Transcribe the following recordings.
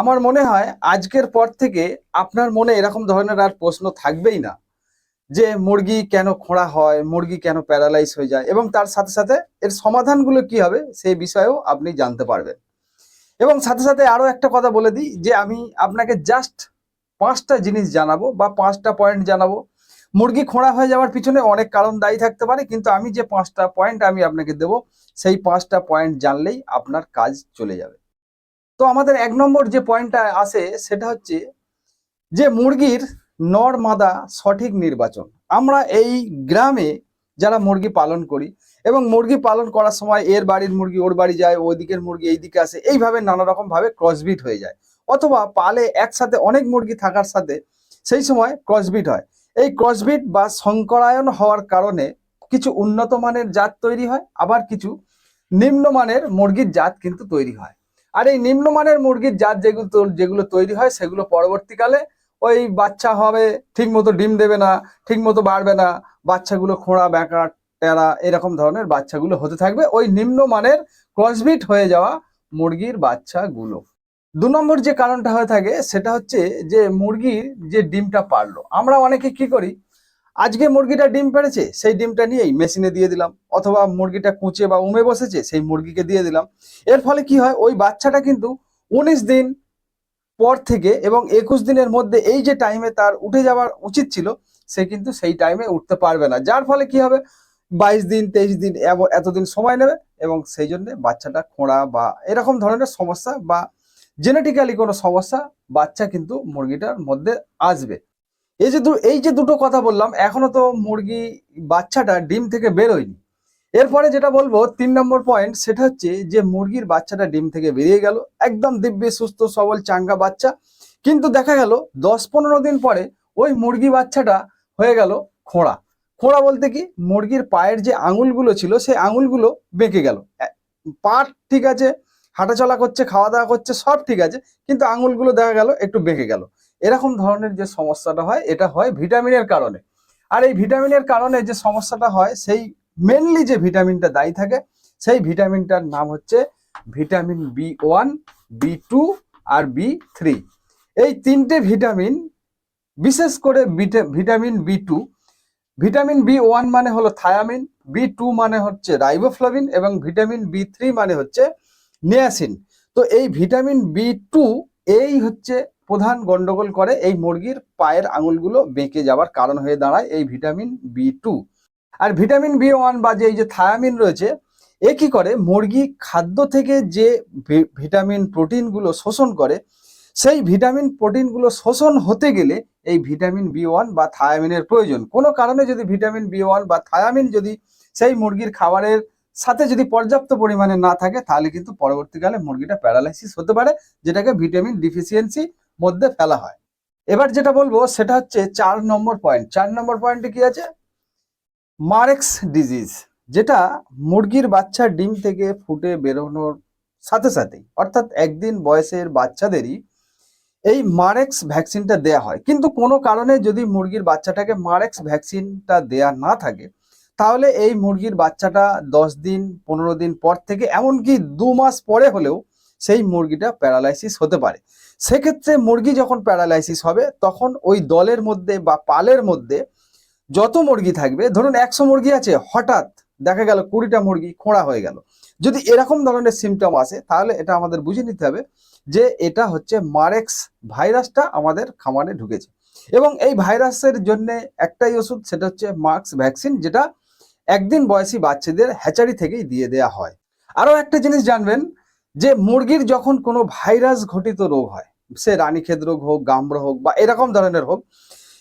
আমার মনে হয় আজকের পর থেকে আপনার মনে এরকম ধরনের আর প্রশ্ন থাকবেই না। যে মুরগি কেন খোঁড়া হয়, মুরগি কেন প্যারালাইজ হয়ে যায় এবং তার সাথে সাথে এর সমাধানগুলো কি হবে সেই বিষয়েও আপনি জানতে পারবেন। এবং সাথে সাথে আরও একটা কথা বলে দিই যে আমি আপনাকে জাস্ট পাঁচটা জিনিস জানাব বা পাঁচটা পয়েন্ট জানাব। মুরগি খোঁড়া হয়ে যাওয়ার পিছনে অনেক কারণ দায়ী থাকতে পারে, কিন্তু আমি যে পাঁচটা পয়েন্ট আমি আপনাকে দেব, সেই পাঁচটা পয়েন্ট জানলেই আপনার কাজ চলে যাবে। তো আমাদের এক নম্বর যে পয়েন্টটা আসে সেটা হচ্ছে যে মুরগির নর মাদা সঠিক নির্বাচন। আমরা এই গ্রামে যারা মুরগি পালন করি এবং মুরগি পালন করার সময় এর বাড়ির মুরগি, ওর বাড়ি যায়, ওই দিকের মুরগি এই দিকে আসে, এইভাবে নানা রকম ভাবে ক্রসবিট হয়ে যায়। অথবা পালে একসাথে অনেক মুরগি থাকার সাথে সেই সময় ক্রসবিট হয়। এই ক্রসবিট বা সংকরায়ন হওয়ার কারণে কিছু উন্নত মানের জাত তৈরি হয়, আবার কিছু নিম্নমানের মুরগির জাত কিন্তু তৈরি হয়। আর এই নিম্নমানের মুরগির জাত যেগুলো যেগুলো তৈরি হয়, সেগুলো পরবর্তীকালে ওই বাচ্চা হবে ঠিক মতো ডিম দেবে না ঠিক মতো বাড়বে না, বাচ্চাগুলো খোঁড়া ব্যাঁকা টেরা এরকম ধরনের বাচ্চাগুলো হতে থাকবে। ওই নিম্নমানের ক্রসবিট হয়ে যাওয়া মুরগির বাচ্চাগুলো। দু নম্বর যে কারণটা হয়ে থাকে, সেটা হচ্ছে যে মুরগির যে ডিমটা পারল। আমরা অনেকে কি করি আজকে মুরগিটা ডিম পেড়েছে, সেই ডিমটা নিয়েই মেশিনে দিয়ে দিলাম। অথবা মুরগিটা কুচে বা উমে বসেছে, সেই মুরগিকে দিয়ে দিলাম। এর ফলে কি হয়, ওই বাচ্চাটা কিন্তু উনিশ দিন পর থেকে এবং একুশ দিনের মধ্যে এই যে টাইমে তার উঠে যাওয়ার উচিত ছিল, সে কিন্তু সেই টাইমে উঠতে পারবে না। যার ফলে কি হবে, বাইশ দিন, তেইশ দিন এতদিন সময় নেবে এবং সেই জন্য বাচ্চাটা খোঁড়া বা এরকম ধরনের সমস্যা বা জেনেটিক্যালি কোনো সমস্যা বাচ্চা কিন্তু মুরগিটার মধ্যে আসবে। এই যে এই যে দুটো কথা বললাম, এখনও তো মুরগি বাচ্চাটা ডিম থেকে বেরোয়নি এরপরে যেটা বলব, তিন নম্বর পয়েন্ট সেটা হচ্ছে যে মুরগির বাচ্চাটা ডিম থেকে বেরিয়ে গেল, একদম দিব্যি, সুস্থ, সবল, চাঙ্গা বাচ্চা। কিন্তু দেখা গেল, দশ পনেরো দিন পরে ওই মুরগি বাচ্চাটা হয়ে গেল খোঁড়া। খোঁড়া বলতে কি, মুরগির পায়ের যে আঙুলগুলো ছিল, সেই আঙুলগুলো বেঁকে গেল। এ- পা ঠিক আছে, হাঁটাচলা করছে, খাওয়া দাওয়া করছে, সব ঠিক আছে, কিন্তু আঙুলগুলো দেখা গেল একটু বেঁকে গেল। এরকম ধরনের যে সমস্যাটা হয়, এটা হয় ভিটামিনের কারণে। আর এই ভিটামিনের কারণে যে সমস্যাটা হয়, সেই মেনলি যে ভিটামিনটা দায়ী থাকে, সেই ভিটামিনটার নাম হচ্ছে vitamin B one, B two আর বি থ্রি। এই তিনটে ভিটামিন, বিশেষ করে vitamin B two, vitamin B one মানে হলো থায়ামিন, বি টু মানে হচ্ছে রাইবোফ্লাভিন এবং ভিটামিন বি থ্রি মানে হচ্ছে নিয়াসিন। তো এই ভিটামিন বি টু, এই হচ্ছে প্রধান গন্ডগোল করে এই মুরগির পায়ের আঙুলগুলো বেঁকে যাওয়ার কারণ হয়ে দাঁড়ায় এই ভিটামিন বি টু আর ভিটামিন বি ওয়ান বা যে এই যে থায়ামিন রয়েছে, এ কি করে? মুরগি খাদ্য থেকে যে ভিটামিন প্রোটিনগুলো শোষণ করে, সেই ভিটামিন প্রোটিনগুলো শোষণ হতে গেলে এই ভিটামিন বি ওয়ান বা থায়ামিনের প্রয়োজন। কোনো কারণে যদি ভিটামিন বি ওয়ান বা থায়ামিন যদি সেই মুরগির খাবারের সাথে যদি পর্যাপ্ত পরিমাণে না থাকে, তাহলে কিন্তু পরবর্তীকালে মুরগিটা প্যারালাইসিস হতে পারে, যেটাকে ভিটামিন ডিফিসিয়েন্সি মধ্যে ফেলা হয়। এবার যেটা বলব, সেটা হচ্ছে চার নম্বর পয়েন্ট চার নম্বর পয়েন্টে কি আছে? মারেক্স ডিজিজ যেটা মুরগির বাচ্চা ডিম থেকে ফুটে বেরোনোর সাথে সাথেই, অর্থাৎ একদিন বয়সের বাচ্চাদেরই এই মারেক্স ভ্যাকসিনটা দেয়া হয়। কিন্তু কোনো কারণে যদি মুরগির বাচ্চাটাকে মারেক্স ভ্যাকসিনটা দেয়া না থাকে, তাহলে এই মুরগির বাচ্চাটা দশ দিন, পনেরো দিন পর থেকে, এমনকি দু মাস পরে হলেও সেই মুরগিটা প্যারালাইসিস হতে পারে। সেক্ষেত্রে মুরগি যখন প্যারালাইসিস হবে, তখন ওই দলের মধ্যে বা পালের মধ্যে যত মুরগি থাকবে, ধরুন একশো মুরগি আছে, হঠাৎ দেখা গেল কুড়িটা মুরগি খোঁড়া হয়ে গেল। যদি এরকম ধরনের সিমটম আসে, তাহলে এটা আমাদের বুঝে নিতে হবে যে এটা হচ্ছে মারেক্স ভাইরাসটা আমাদের খামারে ঢুকেছে। এবং এই ভাইরাসের জন্য একটাই ওষুধ, সেটা হচ্ছে মার্কস ভ্যাকসিন যেটা একদিন বয়সী বাচ্চাদের হ্যাচারি থেকেই দিয়ে দেয়া হয়। আরও একটা জিনিস জানবেন যে মুরগির যখন কোনো ভাইরাস ঘটিত রোগ হয়, সে রানীক্ষেত রোগ হোক গাম্র হোক বা এরকম ধরনের হোক,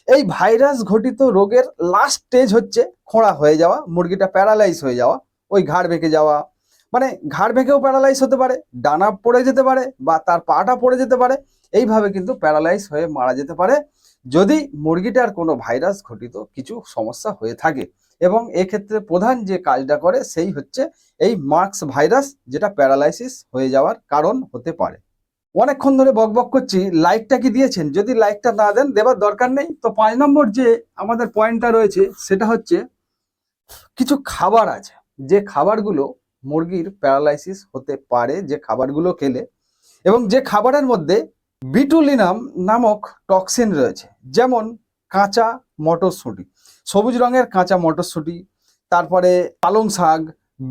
এই ভাইরাস ঘটিত রোগের লাস্ট স্টেজ হচ্ছে খোঁড়া হয়ে যাওয়া, মুরগিটা প্যারালাইজ হয়ে যাওয়া, ওই ঘাড় বেঁকে যাওয়া। মানে ঘাড় বেঁকেও প্যারালাইজ হতে পারে, ডানা পড়ে যেতে পারে বা তার পাটা পড়ে যেতে পারে, এইভাবে কিন্তু প্যারালাইজ হয়ে মারা যেতে পারে। যদি মুরগিটার কোনো ভাইরাস ঘটিত কিছু সমস্যা হয়ে থাকে এবং এক্ষেত্রে প্রধান যে কাজটা করে সেই হচ্ছে এই মার্কস ভাইরাস যেটা প্যারালাইসিস হয়ে যাওয়ার কারণ হতে পারে। অনেকক্ষণ ধরে বকবক করছি, লাইকটা কি দিয়েছেন? যদি লাইকটা না দেন, দেবার দরকার নেই। তো পাঁচ নম্বর যে আমাদের পয়েন্টটা রয়েছে, সেটা হচ্ছে কিছু খাবার আছে, যে খাবারগুলো মুরগির প্যারালাইসিস হতে পারে, যে খাবারগুলো খেলে এবং যে খাবারের মধ্যে বিটুলিনাম নামক টক্সিন রয়েছে, যেমন কাঁচা মটরশুঁটি। সবুজ রঙের কাঁচা মটরশুঁটি, তারপরে পালং শাক,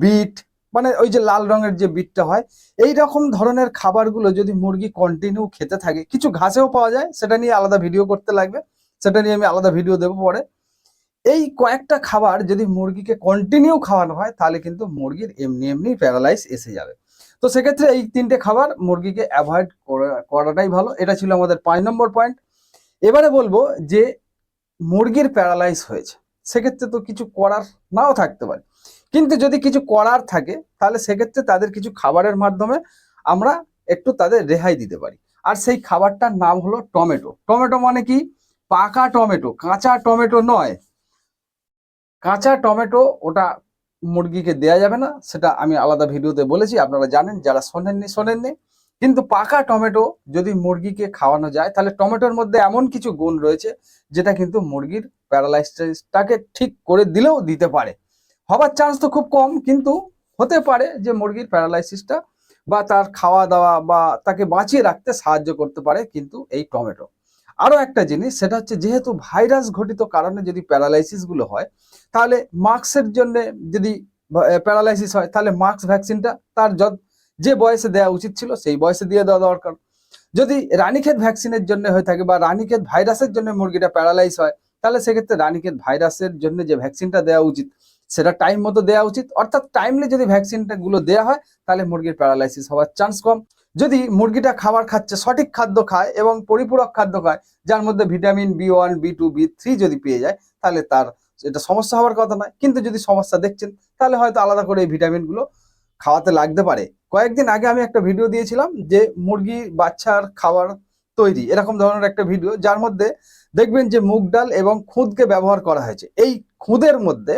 বিট মানে ওই যে লাল রঙের যে বিটটা হয় এই রকম ধরনের খাবারগুলো যদি মুরগি কন্টিনিউ খেতে থাকে, কিছু ঘাসেও পাওয়া যায়, সেটা নিয়ে আলাদা ভিডিও করতে লাগবে, সেটা নিয়ে আমি আলাদা ভিডিও দেবো পরে। এই কয়েকটা খাবার যদি মুরগিকে কন্টিনিউ খাওয়ানো হয়, তাহলে কিন্তু মুরগির এমনি এমনি প্যারালাইজ এসে যাবে। তো সেক্ষেত্রে এই তিনটে খাবার মুরগিকে অ্যাভয়েড করাটাই ভালো। এটা ছিল আমাদের পাঁচ নম্বর পয়েন্ট এবারে বলব যে মুরগির প্যারালাইজ হয়েছে। সেক্ষেত্রে তো কিছু করার নাও থাকতে পারে। কিন্তু যদি কিছু করার থাকে, তাহলে সেক্ষেত্রে তাদের কিছু খাবারের মাধ্যমে আমরা একটু তাদের রেহাই দিতে পারি। আর সেই খাবারটার নাম হলো টমেটো। টমেটো মানে কি? পাকা টমেটো, কাঁচা টমেটো নয়। কাঁচা টমেটো ওটা মুরগিকে দেয়া যাবে না, সেটা আমি আলাদা ভিডিওতে বলেছি, আপনারা জানেন, যারা শোনেননি শোনেননি। কিন্তু পাকা টমেটো যদি মুরগিকে খাওয়ানো যায়, তাহলে টমেটোর মধ্যে এমন কিছু গুণ রয়েছে, যেটা কিন্তু মুরগির প্যারালাইসিসটাকে ঠিক করে দিলেও দিতে পারে। হবার চান্স তো খুব কম, কিন্তু হতে পারে যে মুরগির প্যারালাইসিসটা বা তার খাওয়া দাওয়া বা তাকে বাঁচিয়ে রাখতে সাহায্য করতে পারে কিন্তু এই টমেটো। আরও একটা জিনিস, সেটা হচ্ছে যেহেতু ভাইরাস ঘটিত কারণে যদি প্যারালাইসিসগুলো হয়, তাহলে মাস্কের জন্য যদি প্যারালাইসিস হয়, তাহলে মাস্ক ভ্যাকসিনটা তার যে বয়সে দেওয়া উচিত ছিল সেই বয়সে দিয়ে দেওয়া দরকার। যদি রানীক্ষেত ভ্যাকসিনের জন্য হয়ে থাকে বা রানীক্ষেত ভাইরাসের জন্য মুরগিটা প্যারালাইজ হয়, তাহলে সেক্ষেত্রে রানীক্ষেত ভাইরাসের জন্য যে ভ্যাকসিনটা দেওয়া উচিত, সেটা টাইম মতো দেওয়া উচিত। অর্থাৎ টাইমলি যদি ভ্যাকসিনটা গুলো দেওয়া হয়, তাহলে মুরগির প্যারালাইসিস হওয়ার চান্স কম। যদি মুরগিটা খাবার খাচ্ছে, সঠিক খাদ্য খায় এবং পরিপূরক খাদ্য খায়, যার মধ্যে vitamin B one B two B three যদি পেয়ে যায়, তাহলে তার এটা সমস্যা হওয়ার কথা নয়। কিন্তু যদি সমস্যা দেখছেন, তাহলে হয়তো আলাদা করে এই ভিটামিনগুলো খাওয়াতে লাগতে পারে। কয়েকদিন আগে আমি একটা ভিডিও দিয়েছিলাম যে মুরগি, বাচ্চার খাবার তৈরি, এরকম ধরনের একটা ভিডিও যার মধ্যে দেখবেন যে মুগ ডাল এবং খুদকে ব্যবহার করা হয়েছে। এই খুদের মধ্যে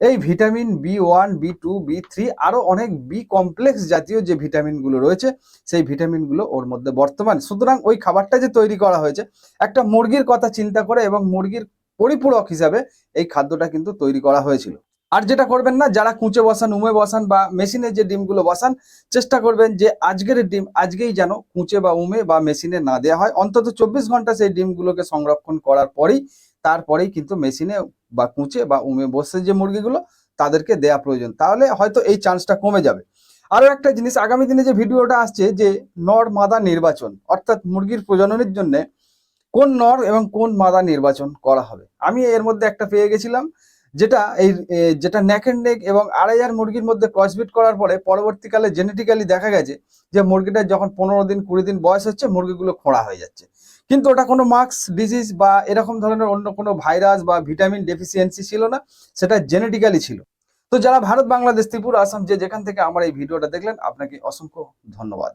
এই vitamin B one, B two, B three, আরও অনেক বি কমপ্লেক্স জাতীয় যে ভিটামিনগুলো রয়েছে, সেই ভিটামিনগুলো ওর মধ্যে বর্তমান। সুতরাং ওই খাবারটা যে তৈরি করা হয়েছে, একটা মুরগির কথা চিন্তা করে এবং মুরগির পরিপূরক হিসাবে এই খাদ্যটা কিন্তু তৈরি করা হয়েছিল। আর যেটা করবেন না, যারা কুঁচে বসান, উমে বসান বা মেশিনে যে ডিমগুলো বসান, চেষ্টা করবেন যে আজকের ডিম আজকেই যেন কুঁচে বা উমে বা মেশিনে না দেওয়া হয়। অন্তত চব্বিশ ঘণ্টা সেই ডিমগুলোকে সংরক্ষণ করার পরেই, তারপরেই কিন্তু মেশিনে বা কুঁচে বা উমে বসে যে মুরগিগুলো, তাদেরকে দেয়া প্রয়োজন। তাহলে হয়তো এই চান্সটা কমে যাবে। আরও একটা জিনিস, আগামী দিনে যে ভিডিওটা আসছে যে নর মাদা নির্বাচন, অর্থাৎ মুরগির প্রজননের জন্য কোন নর এবং কোন মাদা নির্বাচন করা হবে। আমি এর মধ্যে একটা পেয়ে গেছিলাম। যেটা এই যেটা নেক এন্ড নেক এবং আড়াইয়ার মুরগির মধ্যে ক্রসবিট করার পরে পরবর্তীকালে জেনেটিক্যালি দেখা গেছে যে মুরগিটা যখন পনেরো দিন, কুড়ি দিন বয়স হচ্ছে, মুরগিগুলো খোঁড়া হয়ে যাচ্ছে। কিন্তু ওটা কোনো মাস্ক ডিজিজ বা এরকম ধরনের অন্য কোনো ভাইরাস বা ভিটামিন ডেফিসিয়েন্সি ছিল না, সেটা জেনেটিক্যালি ছিল। তো যারা ভারত, বাংলাদেশ, ত্রিপুরা, আসাম, যে যেখান থেকে আমার এই ভিডিওটা দেখলেন, আপনাকে অসংখ্য ধন্যবাদ।